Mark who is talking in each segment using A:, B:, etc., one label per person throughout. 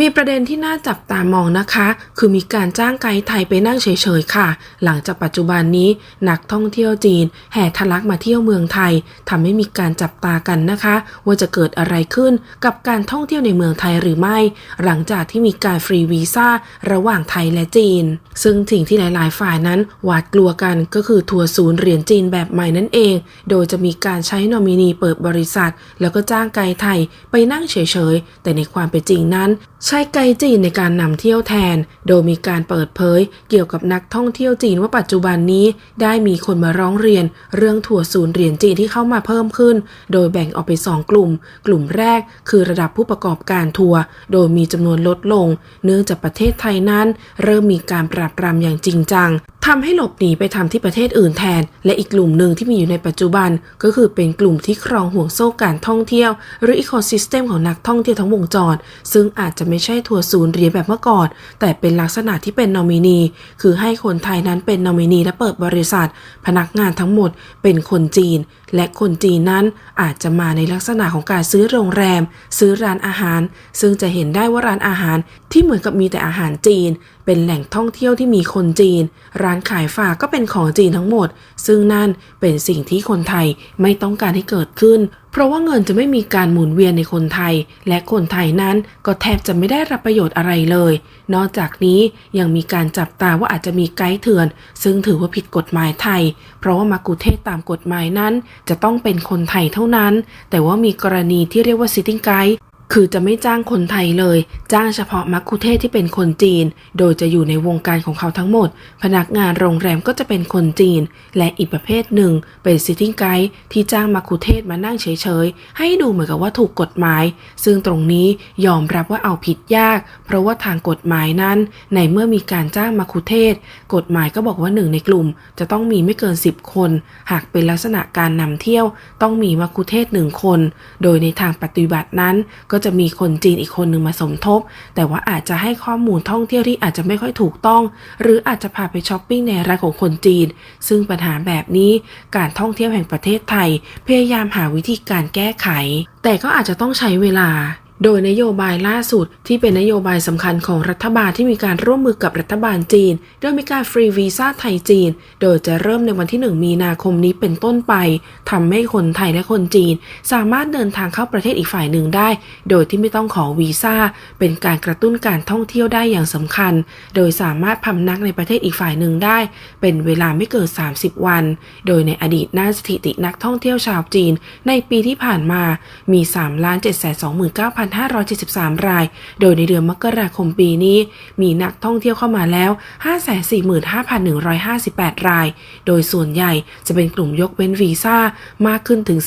A: มีประเด็นที่น่าจับตามองนะคะ คือมีการจ้างไกด์ไทยไปนั่งเฉยๆค่ะ หลังจากปัจจุบันนี้นักท่องเที่ยวจีน แห่ทะลักมาเที่ยวเมืองไทยทำให้มีการจับตากันนะคะ ว่าจะเกิดอะไรขึ้นกับการท่องเที่ยวในเมืองไทยหรือไม่ หลังจากที่มีการฟรีวีซ่าระหว่างไทยและจีน ซึ่งสิ่งที่หลายๆ ฝ่ายนั้นหวาดกลัวกันก็คือทัวร์ศูนย์เหรียญจีนแบบใหม่นั่นเอง โดยจะมีการใช้นอมินีเปิดบริษัท แล้วก็จ้างไกด์ไทยไปนั่งเฉยๆแต่ในความเป็นจริงนั้นใช้ไกด์จีนในการนำเที่ยวแทน โดยมีการเปิดเผยเกี่ยวกับนักท่องเที่ยวจีนว่าปัจจุบันนี้ ได้มีคนมาร้องเรียน เรื่องถั่วศูนย์เหรียญจีนที่เข้ามาเพิ่มขึ้น โดยแบ่งออกเป็นสองกลุ่ม กลุ่มแรกคือระดับผู้ประกอบการทัวร์โดยมีจำนวนลดลง เนื่องจากประเทศไทยนั้น เริ่มมีการปราบปรามอย่างจริงจังทำให้หลบหนีไปทำที่ประเทศอื่นแทน และอีกกลุ่มหนึ่งที่มีอยู่ในปัจจุบัน ก็คือเป็นกลุ่มที่ครองห่วงโซ่การท่องเที่ยว หรืออีโคซิสเต็มของนักท่องเที่ยวทั้งวงจร ซึ่งอาจจะไม่ใช่ทัวร์ศูนย์เรียญแบบเมื่อก่อน แต่เป็นลักษณะที่เป็นนอมินี คือให้คนไทยนั้นเป็นนอมินีและเปิดบริษัท พนักงานทั้งหมดเป็นคนจีน และคนจีนนั้นอาจจะมาในลักษณะของการซื้อโรงแรม ซื้อร้านอาหาร ซึ่งจะเห็นได้ว่าร้านอาหารที่เหมือนกับมีแต่อาหารจีน เป็นแหล่งท่องเที่ยวที่มีคนจีนร้านขายฝากก็เป็นของจีนทั้งหมด ซึ่งนั่นเป็นสิ่งที่คนไทยไม่ต้องการให้เกิดขึ้น เพราะว่าเงินจะไม่มีการหมุนเวียนในคนไทย และคนไทยนั้นก็แทบจะไม่ได้รับประโยชน์อะไรเลย นอกจากนี้ยังมีการจับตาว่าอาจจะมีไกด์เถื่อน ซึ่งถือว่าผิดกฎหมายไทย เพราะว่ามากุเทศตามกฎหมายนั้น จะต้องเป็นคนไทยเท่านั้น แต่ว่ามีกรณีที่เรียกว่า sitting guide คือจะไม่จ้างคนไทยเลย จ้างเฉพาะมักคุเทศที่เป็นคนจีน โดยจะอยู่ในวงการของเขาทั้งหมด พนักงานโรงแรมก็จะเป็นคนจีน และอีกประเภทหนึ่ง เป็นซิทติ้งไกด์ที่จ้างมักคุเทศมานั่งเฉยๆ ให้ดูเหมือนกับว่าถูกกฎหมาย ซึ่งตรงนี้ยอมรับว่าเอาผิดยาก เพราะว่าทางกฎหมายนั้น ในเมื่อมีการจ้างมักคุเทศ กฎหมายก็บอกว่าหนึ่งในกลุ่ม จะต้องมีไม่เกิน 10 คน หากเป็นลักษณะการนำเที่ยว ต้องมีมักคุเทศหนึ่งคน โดยในทางปฏิบัตินั้นก็จะมีคนจีนอีกคนหนึ่งมาสมทบ แต่ว่าอาจจะให้ข้อมูลท่องเที่ยวที่อาจจะไม่ค่อยถูกต้อง หรืออาจจะพาไปช้อปปิ้งในร้านของคนจีน ซึ่งปัญหาแบบนี้การท่องเที่ยวแห่งประเทศไทย พยายามหาวิธีการแก้ไข แต่ก็อาจจะต้องใช้เวลา โดยนโยบายล่าสุดที่เป็นนโยบายสำคัญของรัฐบาลที่มีการร่วมมือกับรัฐบาลจีน โดยมีการฟรีวีซ่าไทยจีน โดยจะเริ่มในวันที่ 1 มีนาคมนี้เป็นต้นไปทำให้คนไทยและคนจีน สามารถเดินทางเข้าประเทศอีกฝ่ายหนึ่งได้ โดยที่ไม่ต้องขอวีซ่า เป็นการกระตุ้นการท่องเที่ยวได้อย่างสำคัญ โดยสามารถพำนักในประเทศอีกฝ่ายหนึ่งได้ เป็นเวลาไม่เกิน 30 วัน โดยในอดีตน้าสถิตินักท่องเที่ยวชาวจีน ในปีที่ผ่านมามี3 7 2 9 573 ราย โดยในเดือนมกราคมปีนี้ มีนักท่องเที่ยวเข้ามาแล้ว 545,158 ราย โดยส่วนใหญ่จะเป็นกลุ่มยกเว้นวีซ่ามากขึ้นถึง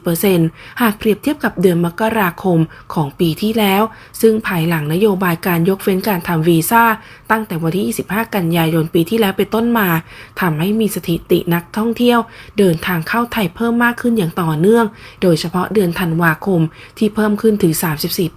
A: 440%หากเปรียบเทียบกับเดือนมกราคมของปีที่แล้ว ซึ่งภายหลังนโยบายการยกเว้นการทำวีซ่าตั้งแต่วันที่ 25 กันยายนปีที่แล้วเป็นต้นมาทำให้มีสถิตินักท่องเที่ยว เดินทางเข้าไทยเพิ่มมากขึ้นอย่างต่อเนื่อง โดยเฉพาะเดือนธันวาคมที่เพิ่มขึ้นถึง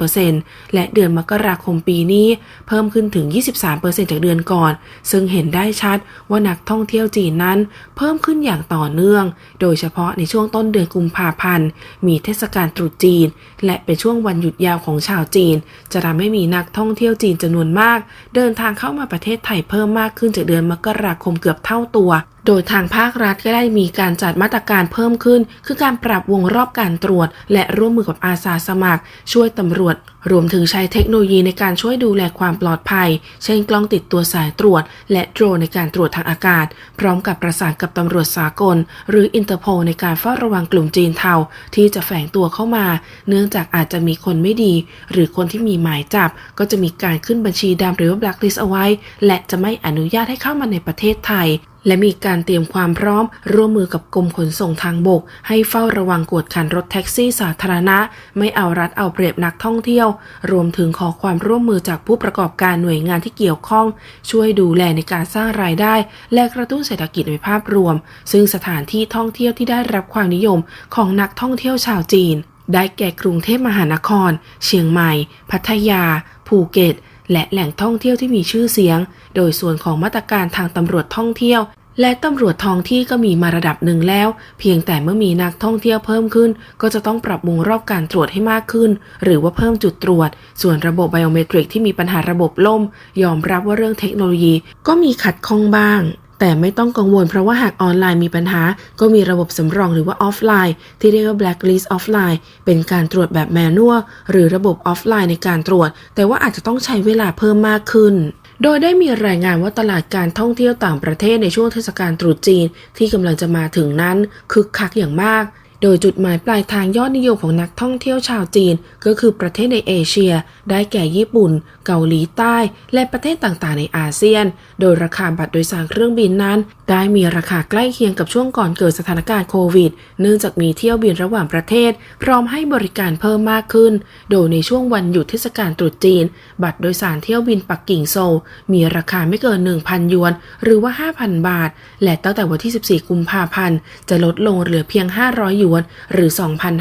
A: 34%และเดือนมกราคมปีนี้เพิ่มขึ้นถึง 23%จากเดือนก่อน ซึ่งเห็นได้ชัดว่านักท่องเที่ยวจีนนั้น เพิ่มขึ้นอย่างต่อเนื่อง โดยเฉพาะในช่วงต้นเดือนกุมภาพันธ์มีเทศกาลตรุษจีน และเป็นช่วงวันหยุดยาวของชาวจีน จะทำให้มีนักท่องเที่ยวจีนจำนวนมาก เดินทางเข้ามาประเทศไทยเพิ่มมากขึ้นจากเดือนมกราคมเกือบเท่าตัว โดยทางภาครัฐก็ได้มีการจัดมาตรการเพิ่มขึ้น คือการปรับวงรอบการตรวจ และร่วมมือกับอาสาสมัคร ช่วยตำรวจ รวมถึงใช้เทคโนโลยีในการช่วยดูแลความปลอดภัย เช่นกล้องติดตัวสายตรวจ และโดรนในการตรวจทางอากาศ พร้อมกับประสานกับตำรวจสากล หรืออินเตอร์โพลในการเฝ้าระวังกลุ่มจีนเทาที่จะแฝงตัวเข้ามา เนื่องจากอาจจะมีคนไม่ดี หรือคนที่มีหมายจับ ก็จะมีการขึ้นบัญชีดำหรือว่า blacklist เอาไว้ และจะไม่อนุญาตให้เข้ามาในประเทศไทย และมีการเตรียมความพร้อม ร่วมมือกับกรมขนส่งทางบก ให้เฝ้าระวังกวดขันรถแท็กซี่สาธารณะ ไม่เอารัดเอาเปรียบนักท่องเที่ยว รวมถึงขอความร่วมมือจากผู้ประกอบการหน่วยงานที่เกี่ยวข้อง ช่วยดูแลในการสร้างรายได้ และกระตุ้นเศรษฐกิจในภาพรวม ซึ่งสถานที่ท่องเที่ยวที่ได้รับความนิยมของนักท่องเที่ยวชาวจีน ได้แก่กรุงเทพมหานคร เชียงใหม่ พัทยา ภูเก็ต และแหล่งท่องเที่ยวที่มีชื่อเสียง โดยส่วนของมาตรการทางตำรวจท่องเที่ยว และตำรวจท้องที่ก็มีมาระดับหนึ่งแล้ว เพียงแต่เมื่อมีนักท่องเที่ยวเพิ่มขึ้น ก็จะต้องปรับปรุงรอบการตรวจให้มากขึ้น หรือว่าเพิ่มจุดตรวจ ส่วนระบบไบโอเมตริกที่มีปัญหาระบบล่ม ยอมรับว่าเรื่องเทคโนโลยีก็มีขัดข้องบ้าง แต่ไม่ต้องกังวลเพราะว่าหากออนไลน์มีปัญหา ก็มีระบบสำรองหรือว่าออฟไลน์ ที่เรียกว่า blacklist offline เป็นการตรวจแบบแมนนวลหรือระบบออฟไลน์ในการตรวจ แต่ว่าอาจจะต้องใช้เวลาเพิ่มมากขึ้นโดยได้มีรายงานว่าตลาดการท่องเที่ยวต่างประเทศในช่วงเทศกาลตรุษจีนที่กำลังจะมาถึงนั้นคึกคักอย่างมาก โดยจุดหมายปลายทางยอดนิยมของนักท่องเที่ยวชาวจีน ก็คือประเทศในเอเชีย ได้แก่ญี่ปุ่น เกาหลีใต้ และประเทศต่างๆ ในอาเซียน โดยราคาบัตรโดยสารเครื่องบินนั้นได้มีราคาใกล้เคียงกับช่วงก่อนเกิดสถานการณ์โควิด เนื่องจากมีเที่ยวบินระหว่างประเทศ พร้อมให้บริการเพิ่มมากขึ้น โดยในช่วงวันหยุดเทศกาลตรุษจีน บัตรโดยสารเที่ยวบินปักกิ่งโซล มีราคาไม่เกิน 1,000หยวน หรือว่า 5,000 บาท และตั้งแต่วันที่ 14 กุมภาพันธ์ จะลดลงเหลือเพียง 500หยวน หรือ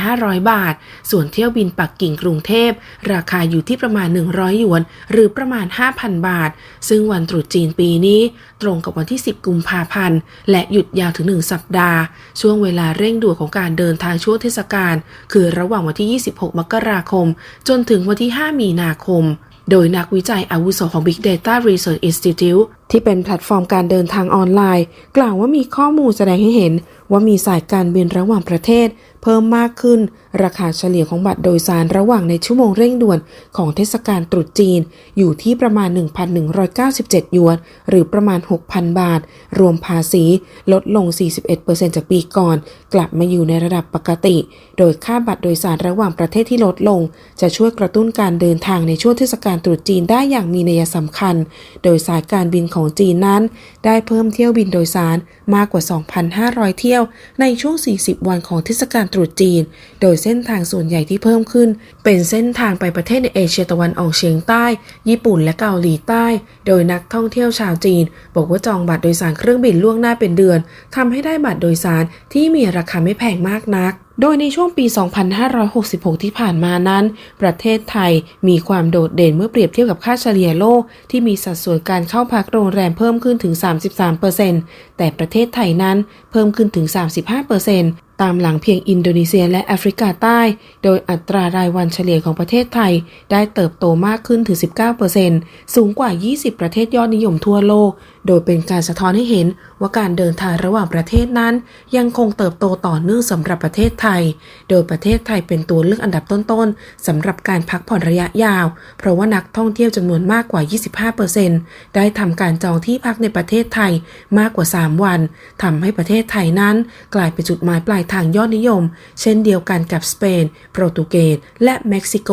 A: 2,500 บาท ส่วนเที่ยวบินปักกิ่งกรุงเทพ ราคาอยู่ที่ประมาณ 100หยวน หรือประมาณ 5,000 บาท ซึ่งวันตรุษจีนปีนี้ ตรงกับวันที่ 10 กุมภาพันธ์และหยุดยาวถึง 1 สัปดาห์ ช่วงเวลาเร่งด่วนของการเดินทางช่วงเทศกาลคือระหว่างวันที่ 26 มกราคม จนถึงวันที่ 5 มีนาคม โดยนักวิจัยอาวุโสของ Big Data Research Institute ที่เป็นแพลตฟอร์มการเดินทางออนไลน์ กล่าวว่ามีข้อมูลแสดงให้เห็น ว่ามีสายการบินระหว่างประเทศ เพิ่มมากขึ้น ราคาเฉลี่ยของบัตรโดยสารระหว่างในชั่วโมงเร่งด่วนของเทศกาลตรุษจีน อยู่ที่ประมาณ 1,197 หยวน หรือประมาณ 6,000 บาท รวมภาษีลดลง 41%จากปีก่อน กลับมาอยู่ในระดับปกติ โดยค่าบัตรโดยสารระหว่างประเทศที่ลดลง จะช่วยกระตุ้นการเดินทางในช่วงเทศกาลตรุษจีนได้อย่างมีนัยสำคัญ โดยสายการบินของจีนนั้น ได้เพิ่มเที่ยวบินโดยสารมากกว่า 2,500 เที่ยวในช่วง 40 วันของเทศกาลตรุษจีน โดยเส้นทางส่วนใหญ่ที่เพิ่มขึ้น เป็นเส้นทางไปประเทศในเอเชียตะวันออกเฉียงใต้ ญี่ปุ่นและเกาหลีใต้ โดยนักท่องเที่ยวชาวจีน บอกว่าจองบัตรโดยสารเครื่องบินล่วงหน้าเป็นเดือนทำให้ได้บัตรโดยสารที่มีราคาไม่แพงมากนัก โดยในช่วงปี 2566 ที่ผ่านมานั้น ประเทศไทยมีความโดดเด่นเมื่อเปรียบเทียบกับค่าเฉลี่ยโลก ที่มีสัดส่วนการเข้าพักโรงแรมเพิ่มขึ้นถึง 33%แต่ประเทศไทยนั้นเพิ่มขึ้นถึง 35%ตามหลังเพียงอินโดนีเซียและแอฟริกาใต้ โดยอัตรารายวันเฉลี่ยของประเทศไทย ได้เติบโตมากขึ้นถึง 19%สูงกว่า 20 ประเทศยอดนิยมทั่วโลก โดยเป็นการสะท้อนให้เห็นว่าการเดินทางระหว่างประเทศนั้น ยังคงเติบโตต่อเนื่องสำหรับประเทศไทย โดยประเทศไทยเป็นตัวเลือกอันดับต้นๆสำหรับการพักผ่อนระยะยาว เพราะว่านักท่องเที่ยวจำนวนมากกว่า 25%ได้ทำการจองที่พักในประเทศไทยมากกว่า 3 วันทำให้ประเทศไทยนั้น กลายเป็นจุดหมายปลายทางทางยอดนิยม เช่นเดียวกันกับสเปน โปรตุเกส และเม็กซิโก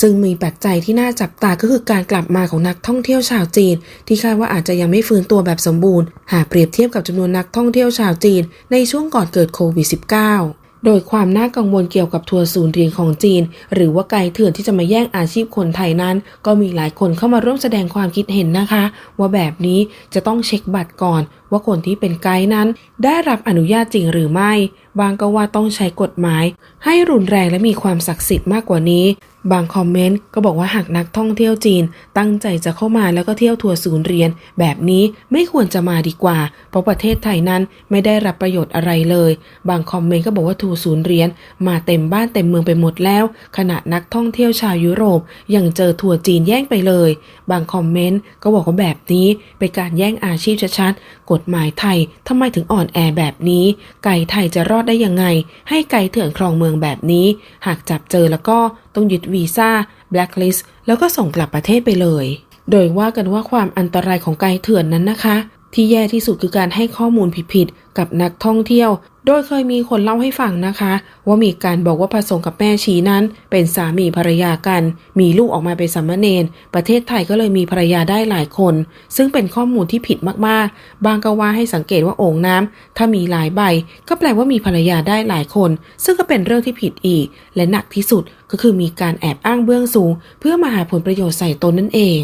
A: ซึ่งมีปัจจัยที่น่าจับตาก็คือการกลับมาของนักท่องเที่ยวชาวจีน ที่คาดว่าอาจจะยังไม่ฟื้นตัวแบบสมบูรณ์ หากเปรียบเทียบกับจำนวนนักท่องเที่ยวชาวจีน ในช่วงก่อนเกิดโควิด -19 โดยความน่ากังวลเกี่ยวกับทัวร์ศูนย์เรียญของจีน หรือว่าไกด์เถื่อนที่จะมาแย่งอาชีพคนไทยนั้น ก็มีหลายคนเข้ามาร่วมแสดงความคิดเห็นนะคะ ว่าแบบนี้จะต้องเช็คบัตรก่อน ว่าคนที่เป็นไกด์นั้นได้รับอนุญาตจริงหรือไม่ บางก็ว่าต้องใช้กฎหมาย ให้รุนแรงและมีความศักดิ์สิทธิ์มากกว่านี้ บางคอมเมนต์ก็บอกว่าหากนักท่องเที่ยวจีน ตั้งใจจะเข้ามาแล้วก็เที่ยวทัวร์ศูนย์เรียญแบบนี้ไม่ควรจะมาดีกว่า เพราะประเทศไทยนั้นไม่ได้รับประโยชน์อะไรเลย บางคอมเมนต์ก็บอกว่าทัวร์ศูนย์เรียญมาเต็มบ้านเต็มเมืองไปหมดแล้ว ขณะนักท่องเที่ยวชาวยุโรปยังเจอทัวร์จีนแย่งไปเลย บางคอมเมนต์ก็บอกว่าแบบนี้เป็นการแย่งอาชีพชัดๆกฎหมายไทยทำไมถึงอ่อนแอแบบนี้ ไก่ไทยจะรอดได้ยังไง ให้ไก่เถื่อนครองเมืองแบบนี้ หากจับเจอแล้วก็ต้องยึดวีซ่าแบล็คลิสแล้วก็ส่งกลับประเทศไปเลย โดยว่ากันว่าความอันตรายของไก่เถื่อนนั้นนะคะ ที่แย่ที่สุดคือการให้ข้อมูลผิดๆกับนักท่องเที่ยว โดยเคยมีคนเล่าให้ฟังนะคะ ว่ามีการบอกว่าผสมกับแม่ชีนั้น เป็นสามีภรรยากัน มีลูกออกมาเป็นสามเณรประเทศไทยก็เลยมีภรรยาได้หลายคน ซึ่งเป็นข้อมูลที่ผิดมากๆ บางก็ว่าให้สังเกตว่าโอ่งน้ำถ้ามีหลายใบ ก็แปลว่ามีภรรยาได้หลายคน ซึ่งก็เป็นเรื่องที่ผิดอีก และหนักที่สุดก็คือมีการแอบอ้างเบื้องสูง เพื่อมาหาผลประโยชน์ใส่ตนนั่นเอง